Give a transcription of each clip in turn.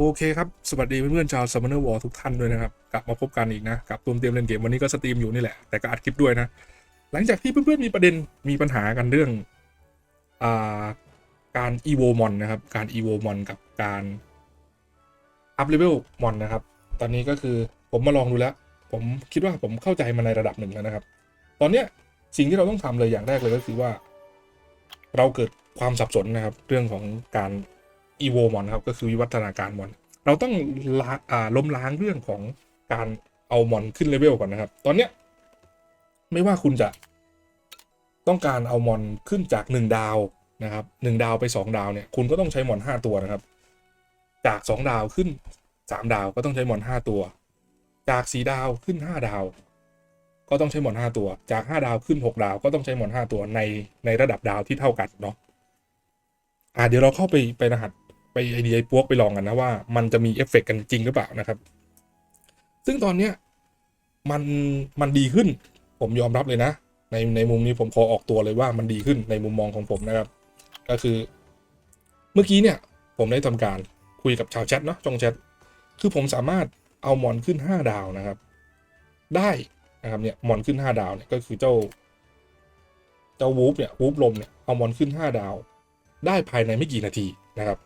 โอเคครับ สวัสดีเพื่อนๆชาว Summoner War ทุกท่านด้วยนะครับ กลับมาพบกันอีกนะ กับตูมเตรียมเล่นเกมวันนี้ก็สตรีมอยู่นี่แหละ แต่ก็อัดคลิปด้วยนะ หลังจากที่เพื่อนๆมีประเด็นมีปัญหากันเรื่องอ่าการ evo mon นนะครับ การ evo mon กับการ up level mon นนะครับ ตอนนี้ก็คือผมมาลองดูแล้ว ผมคิดว่าผมเข้าใจมันในระดับหนึ่งแล้วนะครับ ตอนเนี้ยสิ่งที่เราต้องทำเลยอย่างแรกเลยก็คือว่า เราเกิดความสับสนนะครับ เรื่องของการ evo mon ครับก็คือวิวัฒนาการมอน เราต้องล้าล้มล้างเรื่องของการเอามอนขึ้นเลเวลก่อนนะครับ ตอนเนี้ยไม่ว่าคุณจะต้องการเอามอนขึ้นจากหนึ่งดาวนะครับหนึ่งดาวไปสองดาวเนี่ยคุณก็ต้องใช้มอนห้าตัวนะครับ จากสองดาวขึ้นสามดาวก็ต้องใช้มอนห้าตัว จากสี่ดาวขึ้นห้าดาว ก็ต้องใช้มอนห้าตัว จากห้าดาวขึ้นหกดาว ก็ต้องใช้มอนห้าตัวในในระดับดาวที่เท่ากันเนาะอ่าเดี๋ยวเราเข้าไปไปรหัส ไปไอเดียพวกไปลองกันนะว่ามันจะมีเอฟเฟกต์กันจริงหรือเปล่านะครับ ซึ่งตอนเนี้ยมันมันดีขึ้น ผมยอมรับเลยนะ ในในมุมนี้ผมขอออกตัวเลยว่ามันดีขึ้นในมุมมองของผมนะครับ ก็คือ เมื่อกี้เนี่ยผมได้ทำการคุยกับชาวแชทเนาะช่องแชทคือผมสามารถเอามอนขึ้น 5 ดาวนะครับ ได้นะครับเนี่ยมอนขึ้น 5 ดาวเนี่ยก็คือเจ้า เจ้าวูฟเนี่ยวูฟลมเนี่ยเอามอนขึ้น 5 ดาว ได้ภายในไม่กี่นาทีนะครับ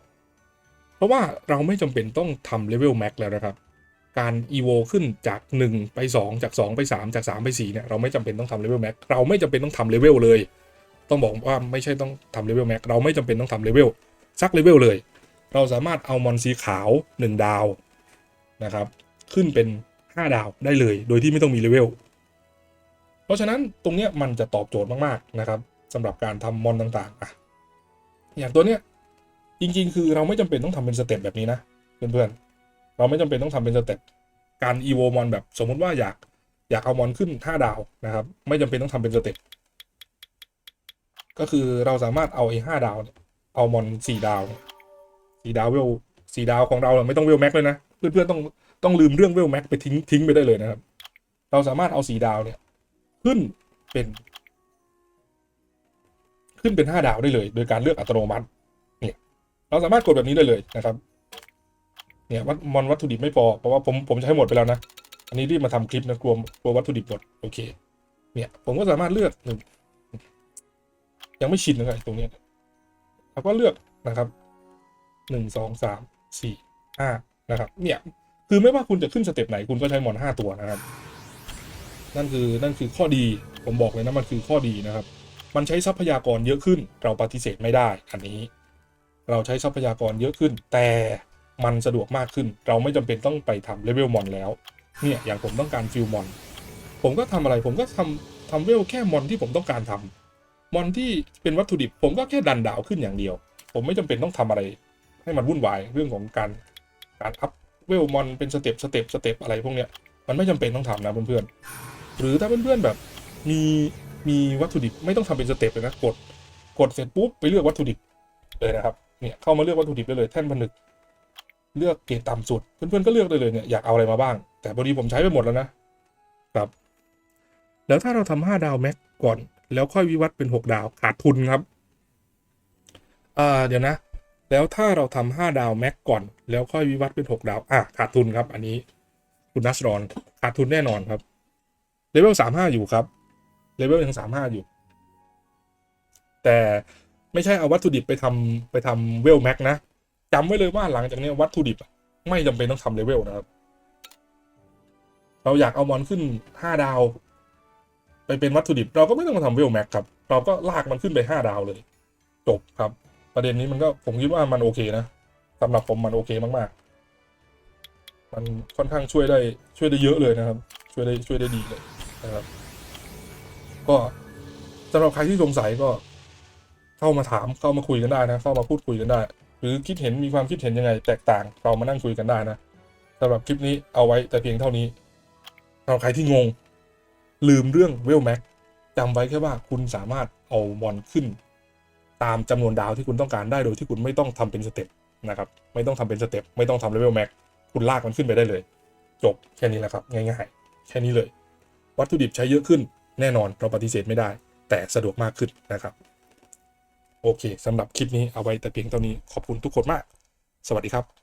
ราะว่าเราไม่จำเป็นต้องทำเลเวลแม็กแล้วนะครับ การ EVO ขึ้นจาก 1 ไป 2 จาก 2 ไป 3 จาก 3 ไป4เนี่ยเราไม่จำเป็นต้องทำเลเวลแม็กเราไม่จำเป็นต้องทำเลเวลเลย ต้องบอกว่าไม่ใช่ต้องทำเลเวลแม็กเราไม่จำเป็นต้องทำเลเวลสักเลเวลเลย เราสามารถเอามอนสีขาว 1 ดาวนะครับ ขึ้นเป็น 5 ดาวได้เลย โดยที่ไม่ต้องมีเลเวลเพราะฉะนั้นตรงเนี้ยมันจะตอบโจทย์มากๆนะครับสำหรับการทำมอนต่างๆอะอย่างตัวเนี้ย จริง ๆ คือเราไม่จำเป็นต้องทำเป็นสเต็ปแบบนี้นะเพื่อนๆเราไม่จำเป็นต้องทำเป็นสเต็ปการอีโวมอนแบบสมมุติว่าอยากอยากเอามอนขึ้น5ดาวนะครับ ไม่จำเป็นต้องทำเป็นสเต็ปก็คือเราสามารถเอาไอ้ห้าดาวเนี่ยเอามอนสี่ดาวสี่ดาวเวลสี่ดาวของเราเนี่ยไม่ต้องเวลแม็กเลยนะเพื่อนๆต้องต้องลืมเรื่องเวลแม็กไปทิ้งทิ้งไปได้เลยนะครับ เราสามารถเอาสี่ดาวเนี่ย ขึ้นเป็น ขึ้นเป็นห้าดาวได้เลย โดยการเลือกอัตโนมัติ เราสามารถกดแบบนี้ได้เลยนะครับ เนี่ยวัดมอนวัตถุดิบไม่พอเพราะว่าผมผมใช้หมดไปแล้วนะ อันนี้รีบมาทำคลิปนะกลัวกลัววัตถุดิบหมดโอเค เนี่ย ผมก็สามารถเลือกหนึ่งยังไม่ชินเลยตรงนี้แล้วก็เลือกนะครับหนึ่งสองสามสี่ห้านะครับ เนี่ย คือไม่ว่าคุณจะขึ้นสเต็ปไหนคุณก็ใช้มอนห้าตัวนะครับ นั่นคือนั่นคือข้อดีผมบอกเลยนะมันคือข้อดีนะครับ มันใช้ทรัพยากรเยอะขึ้นเราปฏิเสธไม่ได้อันนี้ เราใช้ทรัพยากรเยอะขึ้น แต่มันสะดวกมากขึ้น เราไม่จำเป็นต้องไปทำเลเวลมอนแล้ว เนี่ยอย่างผมต้องการฟิลมอน ผมก็ทำอะไรผมก็ทำทำเวลแค่มอนที่ผมต้องการทำมอนที่เป็นวัตถุดิบ ผมก็แค่ดันดาวขึ้นอย่างเดียว ผมไม่จำเป็นต้องทำอะไร ให้มันวุ่นวายเรื่องของการการอัพเวลมอนเป็นสเต็ปสเต็ปสเต็ปอะไรพวกเนี้ยมันไม่จำเป็นต้องทำนะเพื่อนๆหรือถ้าเพื่อนๆแบบมีมีวัตถุดิบไม่ต้องทำเป็นสเต็ปเลยนะกดกดเสร็จปุ๊บไปเลือกวัตถุดิบเลยนะครับ เนี่ยเข้ามาเลือกวัตถุดิบได้เลยแท่นผนึก เลือกเกรดต่ำสุด เพื่อนๆก็เลือกได้เลยเนี่ยอยากเอาอะไรมาบ้าง แต่พอดีผมใช้ไปหมดแล้วนะครับ แล้วถ้าเราทำห้าดาวแม็กก่อน แล้วค่อยวิวัฒน์เป็นหกดาวขาดทุนครับอ่าเดี๋ยวนะ แล้วถ้าเราทำห้าดาวแม็กก่อน แล้วค่อยวิวัฒน์เป็นหกดาวอะขาดทุนครับ อันนี้คุณนัสรอนขาดทุนแน่นอนครับเลเวลสามห้าอยู่ครับเลเวลยังสามห้าอยู่ แต่ ไม่ใช่เอาวัตถุดิบไปทำไปทำเวลแม็กนะจำไว้เลยว่าหลังจากนี้วัตถุดิบไม่จำเป็นต้องทำเลเวลนะครับ เราอยากเอามอนขึ้นห้าดาว ไปเป็นวัตถุดิบ เราก็ไม่ต้องมาทำเวลแม็กครับ เราก็ลากมันขึ้นไปห้าดาวเลย จบครับ ประเด็นนี้มันก็ผมคิดว่ามันโอเคนะสำหรับผมมันโอเคมากๆ มันค่อนข้างช่วยได้ช่วยได้เยอะเลยนะครับ ช่วยได้ช่วยได้ดีเลยนะครับ ก็สำหรับใครที่สงสัยก็ เข้ามาถามเข้ามาคุยกันได้นะ เข้ามาพูดคุยกันได้ หรือคิดเห็นมีความคิดเห็นยังไง แตกต่างเรามานั่งคุยกันได้นะสำหรับคลิปนี้เอาไว้แต่เพียงเท่านี้สำหรับใครที่งง ลืมเรื่องเวลแม็กจำไว้แค่ว่าคุณสามารถเอามอนขึ้น ตามจำนวนดาวที่คุณต้องการได้โดยที่คุณไม่ต้องทำเป็นสเต็ปนะครับไม่ต้องทำเป็นสเต็ปไม่ต้องทำเลเวลแม็กคุณลากมันขึ้นไปได้เลย จบแค่นี้แหละครับ ง่ายๆ แค่นี้เลย วัตถุดิบใช้เยอะขึ้นแน่นอนเราปฏิเสธไม่ได้ แต่สะดวกมากขึ้นนะครับ โอเคสำหรับคลิปนี้เอาไว้แต่เพียงเท่านี้ขอบคุณทุกคนมาก สวัสดีครับ